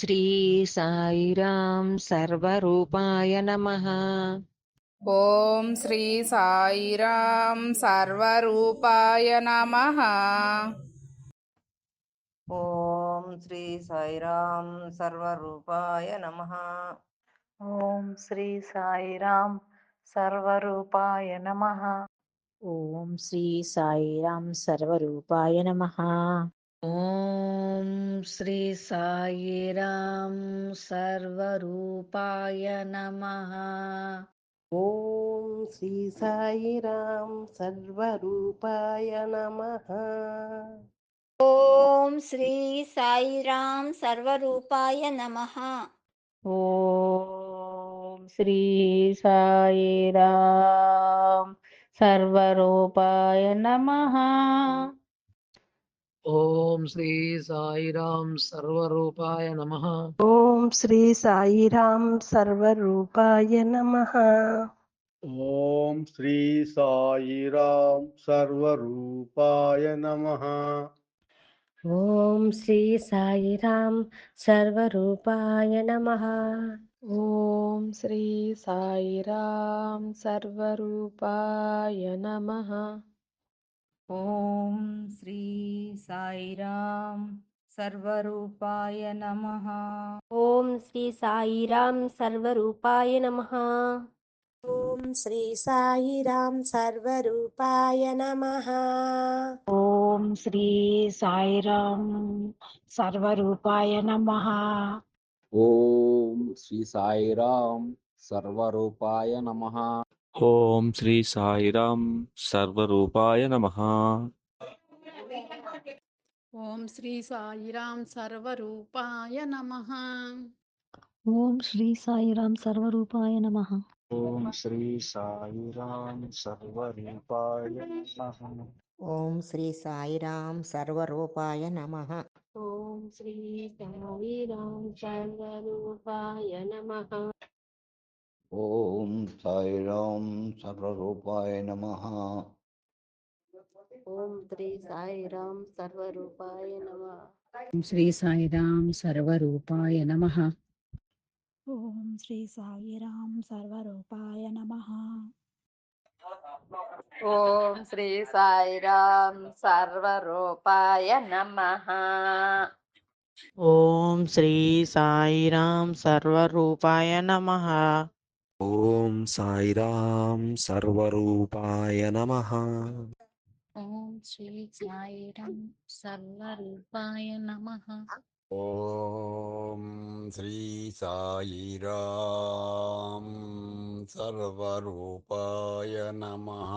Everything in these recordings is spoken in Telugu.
శ్రీ సాయిరాం సర్వరూపాయ నమః. ఓం శ్రీ సాయిరాం సర్వరూపాయ నమ. ఓం శ్రీ సాయిరాం సర్వరూపాయ నమ. ఓం శ్రీ సాయిరాం సర్వరూపాయ నమ. ఓం శ్రీ సాయిరాం సర్వరూపాయ నమః. ॐ श्री साईराम सर्वरूपाय नमः ॐ श्री साईराम सर्वरूपाय नमः ॐ श्री साईराम सर्वरूपाय नमः ॐ श्री साईराम सर्वरूपाय नमः ஓம் ஸ்ரீ சாயிராம் சர்வரூபாய நம ஓம் ஸ்ரீ சாயிராம் சர்வரூபாய நம ஓம் ஸ்ரீ சாயிராம் சர்வரூபாய நம ஓம் ஸ்ரீ சாயிராம் சர்வரூபாய நம ஓம் ஸ்ரீ சாயிராம் சர்வரூபாய நம ఓం శ్రీ సాయిరాం సర్వరూపాయ నమః. ఓం శ్రీ సాయిరాం సర్వరూపాయ నమః. ఓం శ్రీ సాయిరాం సర్వరూపాయ నమః. ఓం శ్రీ సాయిరాం సర్వరూపాయ నమః. ఓం శ్రీ సాయిరాం సర్వరూపాయ నమః. ஓம் ஸ்ரீ சாய்ராம் சர்வரூபாய நமஹா. ஓம் ஸ்ரீ சாய்ராம் சர்வரூபாய நமஹா. ஓம் ஸ்ரீ சாய்ராம் சர்வரூபாய நமஹா. ஓம் ஸ்ரீ சாய்ராம் சர்வரூபாய நமஹா. ஓம் ஸ்ரீ சாய்ராம் சர்வரூபாய நமஹா. ஓம் ஸ்ரீ சாய்ராம் சர்வரூபாய நமஹா. ఓం సాయిరాం సర్వరూపాయ నమః. ఓం శ్రీ సాయిరాం సర్వరూపాయ నమః. శ్రీ సాయిరాం సర్వరూపాయ నమః. ఓం శ్రీ సాయిరాం సర్వరూపాయ నమః. ఓం శ్రీ సాయిరాం సర్వరూపాయ నమ. ఓం శ్రీ సాయిరాం సర్వరూపాయ నమః. ఓం సాయిరాం సర్వరూపాయ నమః. ఓం శ్రీ సాయిరాం సర్వరూపాయ నమః. ఓం శ్రీ సాయిరాం సర్వరూపాయ నమః.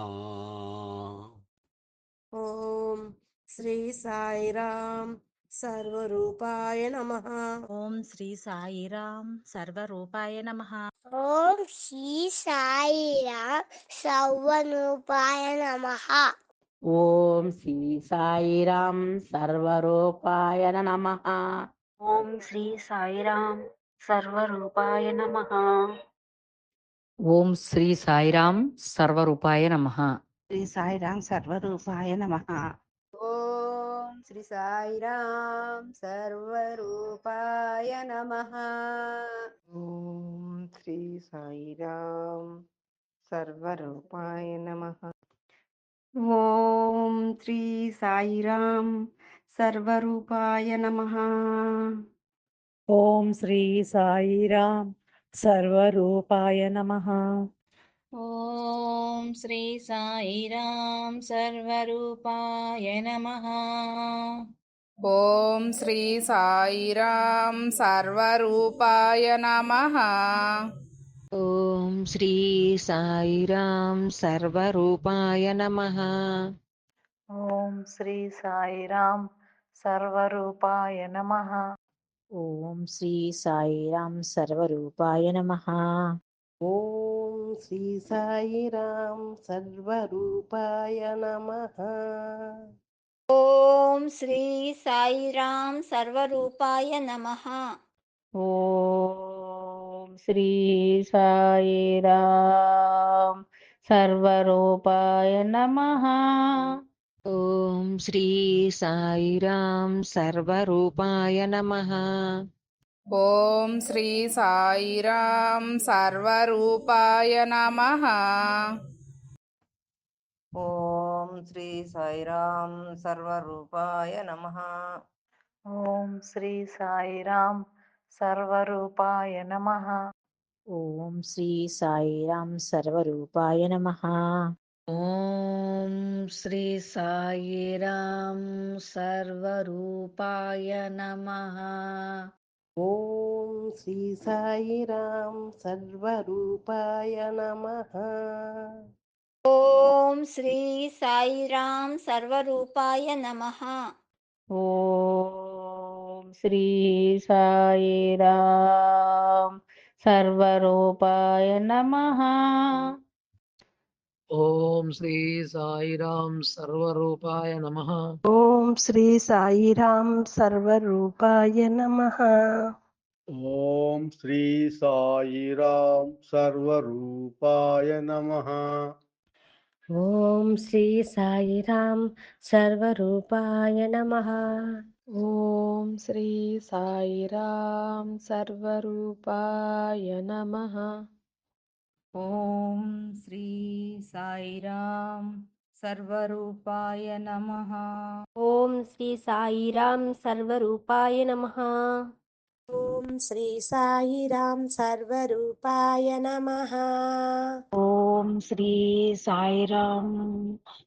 ఓం శ్రీ సాయిరాం సర్వరూపాయ నమః. ఓం శ్రీ సాయిరాం సర్వరూపాయ నమః. ఓం శ్రీ సాయిరాం సర్వరూపాయ నమః. ఓం శ్రీ సాయిరాం సర్వరూపాయ నమః. ఓం శ్రీ సాయిరాం సర్వరూపాయ నమః. ఓం శ్రీ సాయిరాం సర్వరూపాయ నమః. శ్రీ సాయిరాం సర్వరూపాయ నమః. శ్రీ సాయిరాం సర్వరూపాయ నమః. ఓం శ్రీ సాయిరాం సర్వరూపాయ నమః. ఓం శ్రీ సాయిరాం సర్వరూపాయ నమః. ఓం శ్రీ సాయిరాం సర్వరూపాయ నమః. ॐ श्री साईराम सर्वरूपाय नमः ॐ श्री साईराम सर्वरूपाय नमः ॐ श्री साईराम सर्वरूपाय नमः ॐ श्री साईराम सर्वरूपाय नमः ॐ श्री साईराम सर्वरूपाय नमः ఓం శ్రీ సాయిరాం సర్వరూపాయ నమ. ఓం శ్రీ సాయిరాం సర్వరూపాయ నమః. ఓం శ్రీ సాయిరాం సర్వరూపాయ నమః. ఓం శ్రీ సాయిరాం సర్వరూపాయ నమః. ఓం శ్రీ సాయిరాం సర్వరూపాయ నమ. ఓం శ్రీ సాయిరాం సర్వరూపాయ నమ. ఓం శ్రీ సాయిరాం సర్వరూపాయ నమ. ఓం శ్రీ సాయిరాం సర్వరూపాయ నమ. ఓం శ్రీ సాయిరాం సర్వరూపాయ నమః. ఓం శ్రీ సాయిరాం సర్వరూపాయ నమ. ఓం శ్రీ సాయిరాం సర్వరూపాయ నమ. ఓం శ్రీ సాయిరాం సర్వరూపాయ నమ. ஓம் ஸ்ரீ சாயிராம் சர்வரூபாய நம ஓம் ஸ்ரீ சாயிராம் சர்வரூபாய நம ஓம் ஸ்ரீ சாயிராம் சர்வரூபாய நம ஓம் ஸ்ரீ சாயிராம் சர்வரூபாய நம ஓம் ஸ்ரீ சாயிராம் சர்வரூபாய நம ఓం శ్రీ సాయిరాం సర్వరూపాయ నమ. ఓం శ్రీ సాయిరాం సర్వరూపాయ నమ. ఓం శ్రీ సాయిరాం సర్వరూపాయ నమః. ఓం శ్రీ సాయిరాం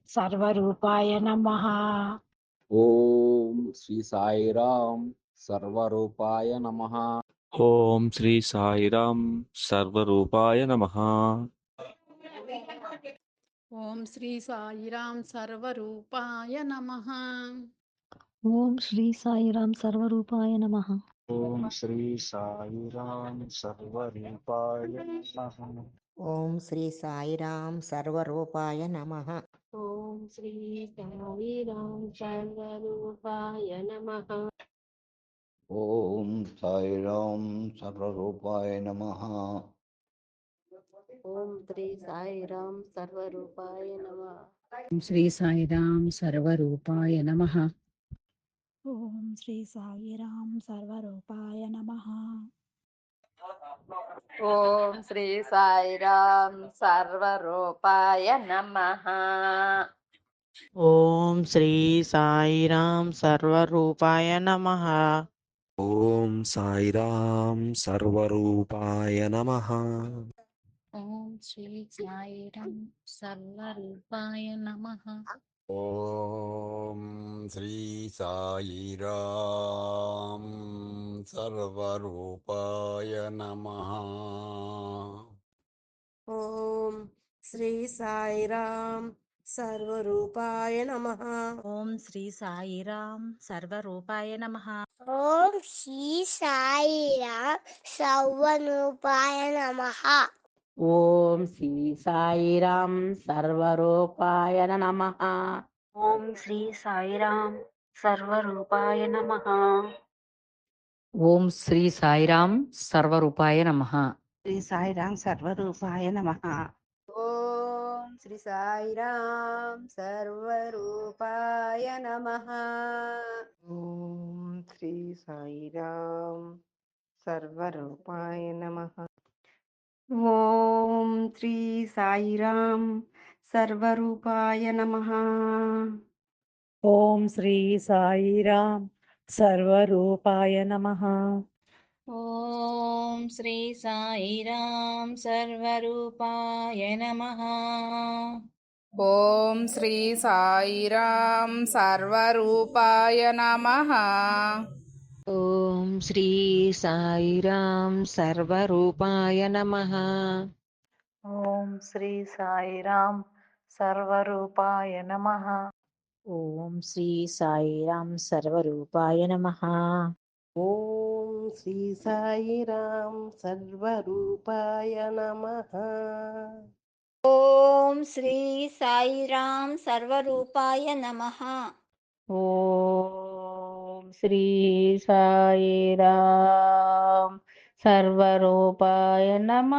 సర్వరూపాయ నమ. ఓం శ్రీ సాయిరాం సర్వరూపాయ నమ. ఓం శ్రీ సాయిరాం సర్వరూపాయ నమ. ఓం శ్రీ సాయిరాం సర్వరూపాయ నమ. ఓం శ్రీ సాయిరాం సర్వరూపాయ నమ. ఓం శ్రీ సాయిరాం సర్వరూపాయ నమ. ఓం శ్రీ సాయిరాం సర్వరూపాయ నమ. ఓం శ్రీ సాయిరాం సర్వరూపాయ నమ. ఓం సాయిరాం సర్వరూపాయ నమ. ఓం శ్రీ సాయిరాం సర్వరూపాయ నమ. ఓం శ్రీ సాయిరాం సర్వరూపాయ నమ. ఓం శ్రీ సాయిరాం సర్వరూపాయ నమ. ఓం శ్రీ సాయిరాం సర్వరూపాయ నమ. ఓం శ్రీ సాయిరాం సర్వరూపాయ నమ. ఓం సాయిరాం సర్వరూపాయ నమ. ఓం శ్రీ సాయిరాం సర్వరూపాయ నమ. ఓం శ్రీ సాయిరాం సర్వరూపాయ నమ. ఓం శ్రీ సాయిరాం సర్వరూపాయ నమః. ఓం శ్రీ సాయిరాం సర్వరూపాయ నమ. ఓం శ్రీ సాయిరాం సర్వరూపాయ నమః. ఓం శ్రీ సాయిరాం సర్వరూపాయ నమ. ఓం శ్రీ సాయిరాం సర్వరూపాయ నమ. ఓం శ్రీ సాయిరాం సర్వరూపాయ నమ. శ్రీ సాయిరాం సర్వరూపాయ నమ. శ్రీ సాయిరాం సర్వరూపాయ నమ. ఓం శ్రీ సాయిరాం సర్వరూపాయ నమ. ఓం శ్రీ సాయిరాం సర్వరూపాయ నమ. ఓం శ్రీ సాయిరాం సర్వరూపాయ నమ. ॐ श्री साईराम सर्वरूपाय नमः ॐ श्री साईराम सर्वरूपाय नमः ॐ श्री साईराम सर्वरूपाय नमः ॐ श्री साईराम सर्वरूपाय नमः ॐ श्री साईराम सर्वरूपाय नमः ఓం శ్రీ సాయిరాం సర్వరూపాయ నమ. ఓం శ్రీ సాయిరాం సర్వరూపాయ నమ. ఓం శ్రీ సాయిరాం సర్వరూపాయ నమ.